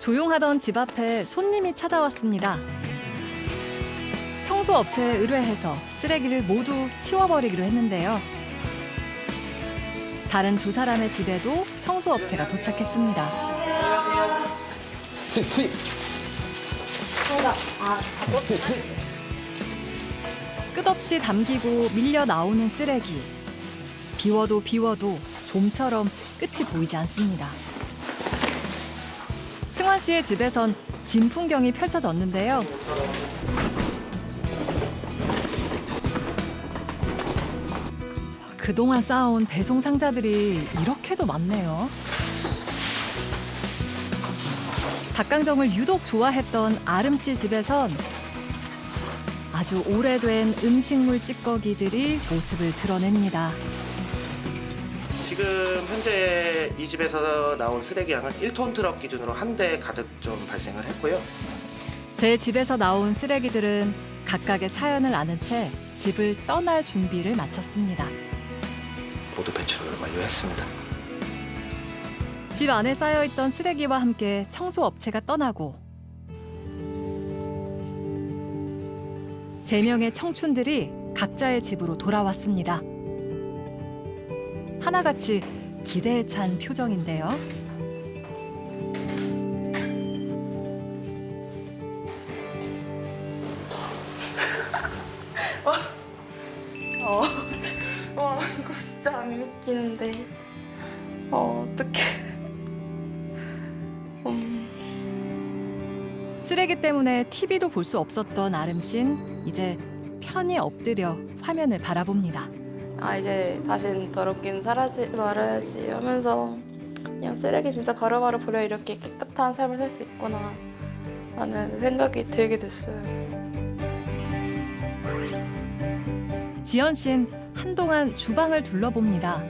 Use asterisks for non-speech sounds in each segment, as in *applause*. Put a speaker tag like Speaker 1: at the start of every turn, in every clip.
Speaker 1: 조용하던 집 앞에 손님이 찾아왔습니다. 청소 업체에 의뢰해서 쓰레기를 모두 치워버리기로 했는데요. 다른 두 사람의 집에도 청소 업체가 도착했습니다.
Speaker 2: 투입 투입
Speaker 1: 끝없이 담기고 밀려 나오는 쓰레기. 비워도 비워도 좀처럼 끝이 보이지 않습니다. 씨의 집에선 진 풍경이 펼쳐졌는데요. 그동안 쌓아온 배송 상자들이 이렇게도 많네요. 닭강정을 유독 좋아했던 아름 씨 집에선 아주 오래된 음식물 찌꺼기들이 모습을 드러냅니다.
Speaker 3: 지금 현재 이 집에서 나온 쓰레기 양은 1톤 트럭 기준으로 한 대 가득 좀 발생을 했고요.
Speaker 1: 제 집에서 나온 쓰레기들은 각각의 사연을 아는 채 집을 떠날 준비를 마쳤습니다.
Speaker 3: 모두 배출을 완료했습니다.
Speaker 1: 집 안에 쌓여있던 쓰레기와 함께 청소 업체가 떠나고 세 명의 청춘들이 각자의 집으로 돌아왔습니다. 하나같이 기대에 찬 표정인데요. *laughs*
Speaker 4: 어, 와 이거 진짜 안 믿기는데. 어 어떡해. 음,
Speaker 1: 쓰레기 때문에 TV도 볼 수 없었던 아름 씨는 이제 편히 엎드려 화면을 바라봅니다.
Speaker 4: 아 이제 다신 더럽긴 사라지 말아야지 하면서 그냥 쓰레기 진짜 바로바로 버려 이렇게 깨끗한 삶을 살 수 있구나 라는 생각이 들게 됐어요.
Speaker 1: 지연 씨는 한동안 주방을 둘러봅니다.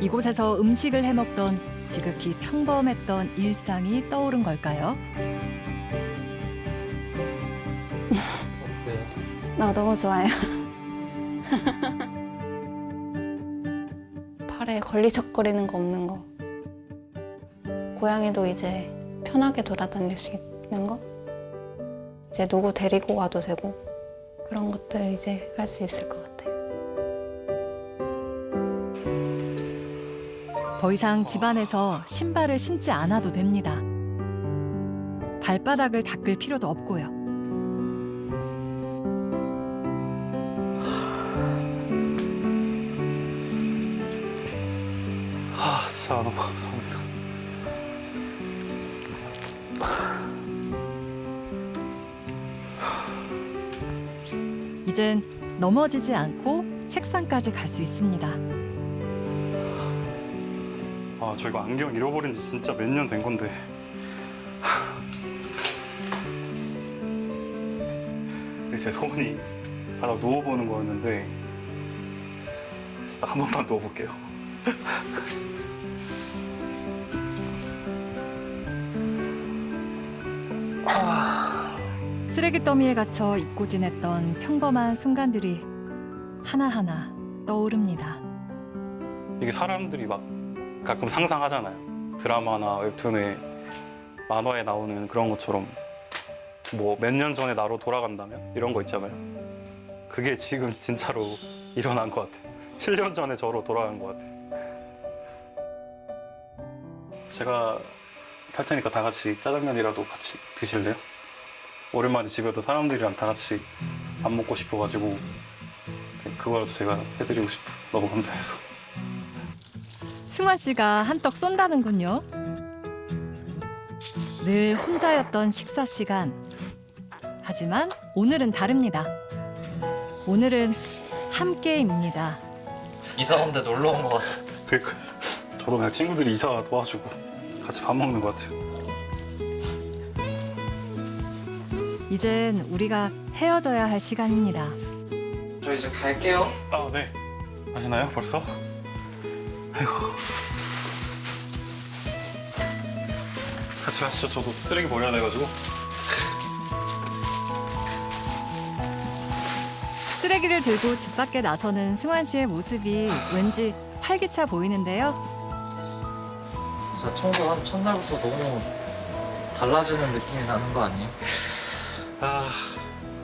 Speaker 1: 이곳에서 음식을 해먹던 지극히 평범했던 일상이 떠오른 걸까요?
Speaker 5: 나 너무 좋아요. 걸리적거리는 거 없는 거. 고양이도 이제 편하게 돌아다닐 수 있는 거. 이제 누구 데리고 와도 되고 그런 것들 이제 할 수 있을 것 같아요.
Speaker 1: 더 이상 집안에서 신발을 신지 않아도 됩니다. 발바닥을 닦을 필요도 없고요.
Speaker 6: 아 진짜 너무 감사합니다.
Speaker 1: 이젠 넘어지지 않고 책상까지 갈 수 있습니다.
Speaker 6: 아 저 이거 안경 잃어버린 지 진짜 몇 년 된 건데. 이게 제 소원이 하나 누워보는 거였는데 진짜 한 번만 누워볼게요.
Speaker 1: 쓰레기 더미에 갇혀 잊고 지냈던 평범한 순간들이 하나하나 떠오릅니다.
Speaker 6: 이게 사람들이 막 가끔 상상하잖아요. 드라마나 웹툰에 만화에 나오는 그런 것처럼 뭐 몇 년 전에 나로 돌아간다면 이런 거 있잖아요. 그게 지금 진짜로 일어난 것 같아요. 7년 전에 저로 돌아간 것 같아요. 제가 살 테니까 다 같이 짜장면이라도 같이 드실래요? 오랜만에 집에서 사람들이랑 다 같이 밥 먹고 싶어가지고 네, 그거라도 제가 해드리고 싶어 너무 감사해서.
Speaker 1: 승환 씨가 한떡 쏜다는군요. 늘 혼자였던 식사 시간. 하지만 오늘은 다릅니다. 오늘은 함께입니다.
Speaker 2: 이사 온데 놀러 온 것 같아.
Speaker 6: 그러니까 저도 그냥 친구들이 이사 도와주고 같이 밥 먹는 것 같아요.
Speaker 1: 이젠 우리가 헤어져야 할 시간입니다.
Speaker 2: 저 이제 갈게요.
Speaker 6: 아 네. 아시나요 벌써? 아이고. 같이 가시죠. 저도 쓰레기 버려야 돼가지고.
Speaker 1: 쓰레기를 들고 집 밖에 나서는 승환 씨의 모습이 왠지 활기차 보이는데요.
Speaker 2: 진짜 청소 한 첫날부터 너무 달라지는 느낌이 나는 거 아니에요?
Speaker 6: 아,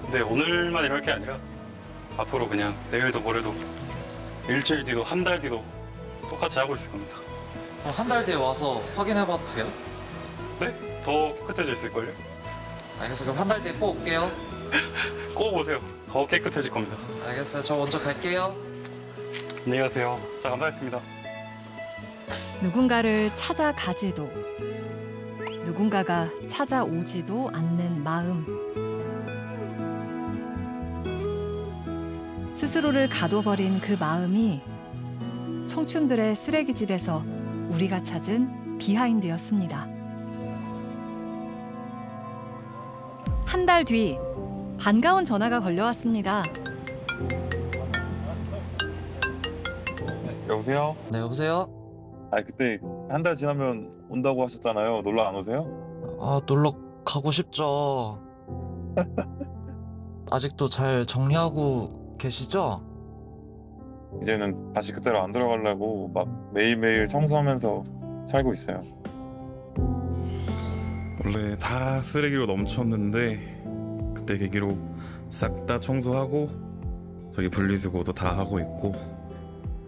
Speaker 6: 근데 오늘만 이럴 게 아니라 앞으로 그냥 내일도 모레도 일주일 뒤도 한 달 뒤도 똑같이 하고 있을 겁니다.
Speaker 2: 그럼 한 달 뒤에 와서 확인해봐도 돼요?
Speaker 6: 네? 더 깨끗해질 수 있걸요?
Speaker 2: 알겠어 그럼 한 달 뒤에 꼭 올게요 *laughs*
Speaker 6: 꼭 오세요. 더 깨끗해질 겁니다.
Speaker 2: 알겠어요 저 먼저 갈게요
Speaker 6: 안녕히 가세요. 자, 감사했습니다.
Speaker 1: 누군가를 찾아가지도 누군가가 찾아오지도 않는 마음. 스스로를 가둬버린 그 마음이 청춘들의 쓰레기집에서 우리가 찾은 비하인드였습니다. 한 달 뒤 반가운 전화가 걸려왔습니다.
Speaker 7: 여보세요?
Speaker 2: 네 여보세요?
Speaker 7: 아 그때 한 달 지나면 온다고 하셨잖아요. 놀러 안 오세요?
Speaker 2: 아 놀러 가고 싶죠 *laughs* 아직도 잘 정리하고 계시죠?
Speaker 7: 이제는 다시 그때로 안 돌아가려고 막 매일매일 청소하면서 살고 있어요.
Speaker 8: 원래 다 쓰레기로 넘쳤는데 그때 계기로 싹 다 청소하고 저기 분리수거도 다 하고 있고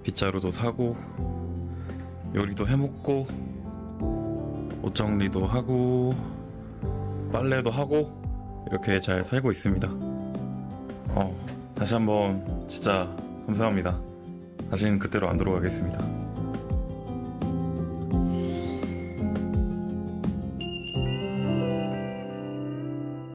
Speaker 8: 빗자루도 사고 요리도 해먹고 옷 정리도 하고 빨래도 하고 이렇게 잘 살고 있습니다. 어, 다시 한번 진짜 감사합니다. 다시는 그때로 안 돌아가겠습니다.